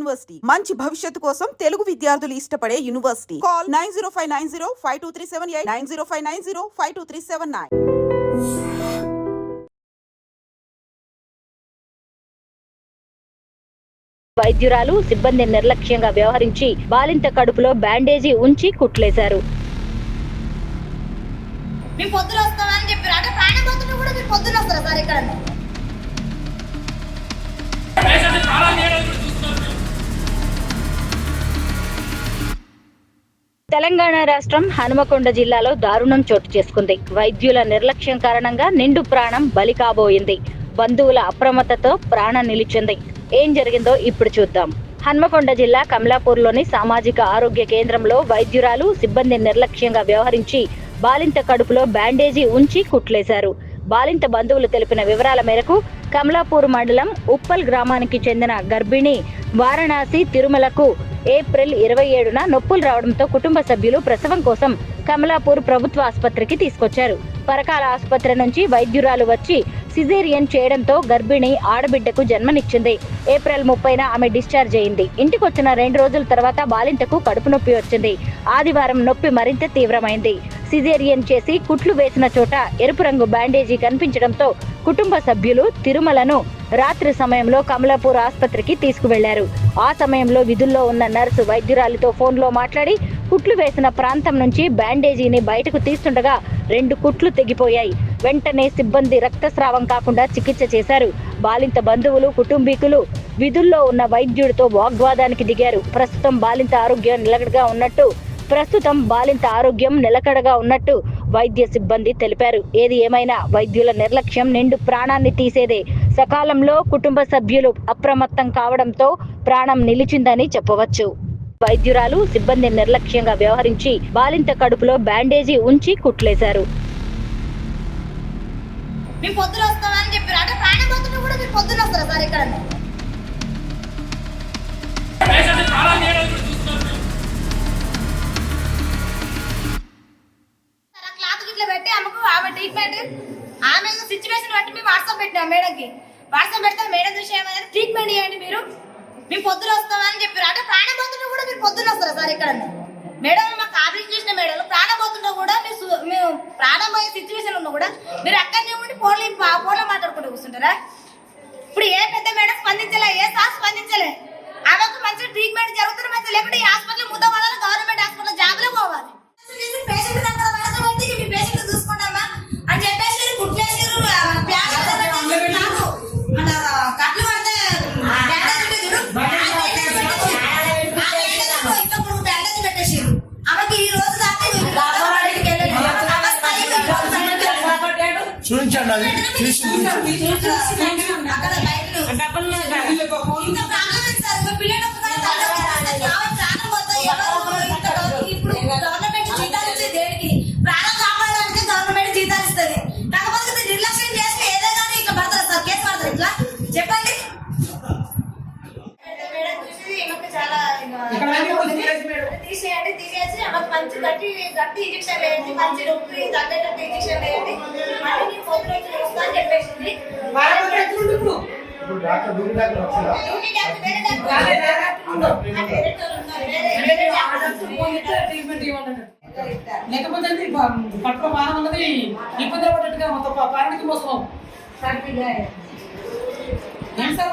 University. మంచి భవిష్యత్తు కోసం తెలుగు విద్యార్థులు ఇష్టపడే university. Call nine zero five nine zero five two three seven eight nine zero five nine zero five two three seven nine. వైద్యురాలు సిబ్బంది నిర్లక్ష్యంగా వ్యవహరించి బాలింత కడుపులో బ్యాండేజీ ఉంచి కుట్లేశారు. మేము పొద్దున వస్తామని చెప్పారు. అంటే ప్రాణం పోతున్నా కూడా మీరు పొద్దున వస్తారా సార్ ఇక్కడ తెలంగాణ రాష్ట్రం హనుమకొండ జిల్లాలో దారుణం చోటు చేసుకుంది. వైద్యుల నిర్లక్ష్యం కారణంగా నిండు ప్రాణం బలి కాబోయింది. బంధువుల అప్రమత్తతో ప్రాణం నిలిచింది. ఏం జరిగిందో ఇప్పుడు చూద్దాం. హన్మకొండ జిల్లా కమలాపూర్లోని సామాజిక ఆరోగ్య కేంద్రంలో వైద్యురాలు సిబ్బంది నిర్లక్ష్యంగా వ్యవహరించి బాలింత కడుపులో బ్యాండేజీ ఉంచి కుట్లేశారు. బాలింత బంధువులు తెలిపిన వివరాల మేరకు కమలాపూర్ మండలం ఉప్పల్ గ్రామానికి చెందిన గర్భిణి వారణాసి తిరుమలకు ఏప్రిల్ ఇరవై ఏడున నొప్పులు రావడంతో కుటుంబ సభ్యులు ప్రసవం కోసం కమలాపూర్ ప్రభుత్వ ఆసుపత్రికి తీసుకొచ్చారు. పరకాల ఆసుపత్రి నుంచి వైద్యురాలు వచ్చి సిజేరియన్ చేయడంతో గర్భిణి ఆడబిడ్డకు జన్మనిచ్చింది. ఏప్రిల్ ముప్పైన ఆమె డిశ్చార్జ్ అయింది. ఇంటికొచ్చిన రెండు రోజుల తర్వాత బాలింతకు కడుపు నొప్పి వచ్చింది. ఆదివారం నొప్పి మరింత తీవ్రమైంది. సిజేరియన్ చేసి కుట్లు వేసిన చోట ఎరుపు రంగు బ్యాండేజీ కనిపించడంతో కుటుంబ సభ్యులు తిరుమలను రాత్రి సమయంలో కమలాపూర్ ఆసుపత్రికి తీసుకువెళ్ళారు. ఆ సమయంలో విధుల్లో ఉన్న నర్సు వైద్యురాలితో ఫోన్లో మాట్లాడి కుట్లు వేసిన ప్రాంతం నుంచి బ్యాండేజీని బయటకు తీస్తుండగా రెండు కుట్లు తెగిపోయాయి. వెంటనే సిబ్బంది రక్తస్రావం కాకుండా చికిత్స చేశారు. బాలింత బంధువులు కుటుంబీకులు విధుల్లో ఉన్న వైద్యుడితో వాగ్వాదానికి దిగారు. ప్రస్తుతం బాలింత ఆరోగ్యం నిలకడగా ఉన్నట్టు ప్రస్తుతం బాలింత ఆరోగ్యం నిలకడగా ఉన్నట్టు వైద్య సిబ్బంది తెలిపారు. ఏది ఏమైనా వైద్యుల నిర్లక్ష్యం నిండు ప్రాణాన్ని తీసేదే. సకాలంలో కుటుంబ సభ్యులు అప్రమత్తం కావడంతో ప్రాణం నిలిచిందని చెప్పవచ్చు. వైద్యురాలు సిబ్బంది నిర్లక్ష్యంగా వ్యవహరించి బాలింత కడుపులో బ్యాండేజీ ఉంచి కుట్లేశారు. పొద్దున ఆమె ట్రీట్మెంట్ ఆమె సిచ్యువేషన్ బట్టి మేము వాట్సాప్ పెట్టినాం మేడంకి. వాట్సాప్ పెడితే మేడం చూసి ఏమైనా ట్రీట్మెంట్ చేయండి మీరు. మేము పొద్దున వస్తామని చెప్పారు. అంటే ప్రాణం పోతున్నా కూడా మీరు పొద్దున వస్తారా సార్ ఇక్కడ మేడం మాకు ఆపరేషన్ చేసిన మేడం ప్రాణం కూడా మీరు మేము ప్రాణం సిచ్యువేషన్ ఉన్నా కూడా మీరు అక్కడనే ఉండి ఫోన్లో ఫోన్లో మాట్లాడుకుంటూ కూర్చుంటారా? ఇప్పుడు ఏ పెద్ద మేడం స్పందించలే ఏ సార్ స్పందించలే. ఆమెకు మంచి ట్రీట్మెంట్ జరుగుతున్న మంచి లేకుంటే ఈ హాస్పిటల్ ముద్ద గవర్నమెంట్ హాస్పిటల్ జాబ్లో పోవాలి. ఇప్పుడు గవర్నమెంట్ జీతాలు దేనికి ప్రాణం కాపాడడానికి గవర్నమెంట్ జీతాలు ఇస్తుంది కాకపోతే నిర్లక్ష్యం చేస్తే ఏదైనా ఇట్లా పడతారు సార్ కేసు పడతారు ఇట్లా చెప్పండి చాలా తీసేయండి తీసేసి ఆమెకు మంచి గట్టి గట్టి ఇంజక్షన్ వేయండి మంచి నొప్పి తగ్గేటట్టు ఇంజక్షన్ వేయండి. మళ్ళీ నేను అని చెప్పేసింది. లేకపోతే పట్టుకో మానం అన్నది ఇబ్బంది పడ్డట్టుగా మొత్తం ప్రాణానికి మోసం ఏం సార్?